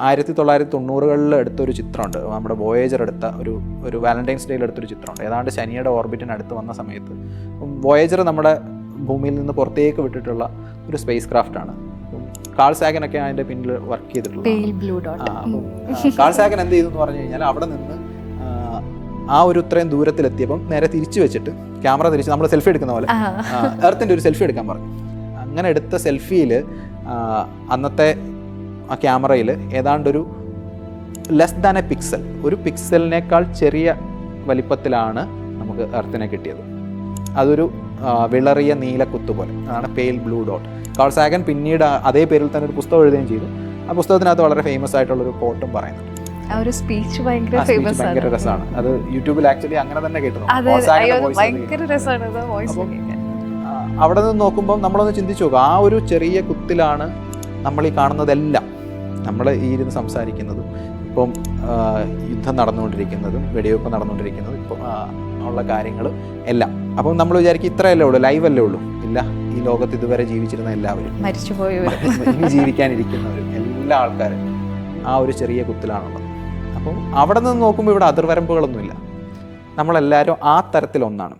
ആയിരത്തി തൊള്ളായിരത്തി തൊണ്ണൂറുകളിൽ എടുത്തൊരു ചിത്രമുണ്ട്. നമ്മുടെ വോയേജർ എടുത്ത ഒരു ഒരു വാലന്റൈൻസ് ഡേയിൽ എടുത്തൊരു ചിത്രമുണ്ട്. ഏതാണ്ട് ശനിയുടെ ഓർബിറ്റിന് അടുത്ത് വന്ന സമയത്ത്. വോയേജർ നമ്മുടെ ഭൂമിയിൽ നിന്ന് പുറത്തേക്ക് വിട്ടിട്ടുള്ള ഒരു സ്പേസ് ക്രാഫ്റ്റാണ് കാൾ സാഗനൊക്കെ അതിന്റെ പിന്നിൽ വർക്ക് ചെയ്തിട്ടുള്ളത് പെയിൽ ബ്ലൂ ഡോട്ട് ആ, അപ്പം, ആ, കാൾ സാഗൻ എന്ത് ചെയ്തു എന്ന് പറഞ്ഞു കഴിഞ്ഞാൽ അവിടെ നിന്ന് ആ, ആ ഒരു ഇത്രയും ദൂരത്തിലെത്തിയപ്പം നേരെ തിരിച്ചു വെച്ചിട്ട് ക്യാമറ തിരിച്ച് നമ്മൾ സെൽഫി എടുക്കുന്ന പോലെ. എർത്തിന്റെ ഒരു സെൽഫി എടുക്കാൻ പറഞ്ഞു. അങ്ങനെ എടുത്ത സെൽഫിയിൽ അന്നത്തെ ആ ക്യാമറയിൽ ഏതാണ്ടൊരു ലെസ് ദാൻ എ പിക്സൽ ഒരു പിക്സലിനേക്കാൾ ചെറിയ വലിപ്പത്തിലാണ് നമുക്ക് എർത്തിനെ കിട്ടിയത്. അതൊരു വിളറിയ വിളറിയ കുത്തു പോലെ. അതാണ് pale blue dot Carl Sagan പിന്നീട് അതേ പേരിൽ തന്നെ ഒരു പുസ്തകം എഴുതുകയും ചെയ്തു. ആ പുസ്തകത്തിനകത്ത് വളരെ ഫേമസ് ആയിട്ടുള്ളൊരു കോട്ടും പറയുന്നുണ്ട്. ഒരു സ്പീച്ച് ഭയങ്കര ഫേമസ് ഭയങ്കര രസമാണ്. അത് യൂട്യൂബിൽ ആക്ച്വലി അങ്ങനെ തന്നെ അവിടെ നിന്ന് നോക്കുമ്പോൾ നമ്മളൊന്ന് ചിന്തിച്ചു നോക്കുക ആ ഒരു ചെറിയ കുത്തിലാണ് നമ്മൾ ഈ കാണുന്നതെല്ലാം. നമ്മൾ ഈ ഇരുന്ന് സംസാരിക്കുന്നതും ഇപ്പം യുദ്ധം നടന്നുകൊണ്ടിരിക്കുന്നതും വെടിവെപ്പ് നടന്നുകൊണ്ടിരിക്കുന്നതും ഇപ്പം ഉള്ള കാര്യങ്ങൾ എല്ലാം. അപ്പം നമ്മൾ വിചാരിക്കും ഇത്രയല്ലേ ഉള്ളൂ ലൈവ് അല്ലേ ഉള്ളൂ. ഇല്ല ഈ ലോകത്ത് ഇതുവരെ ജീവിച്ചിരുന്ന എല്ലാവരും ഇനി ജീവിക്കാനിരിക്കുന്നവരും എല്ലാ ആൾക്കാരും ആ ഒരു ചെറിയ കുത്തിലാണുള്ളത്. അപ്പം അവിടെ നിന്ന് നോക്കുമ്പോൾ ഇവിടെ അതിർവരമ്പുകളൊന്നുമില്ല. നമ്മളെല്ലാവരും ആ തരത്തിലൊന്നാണ്.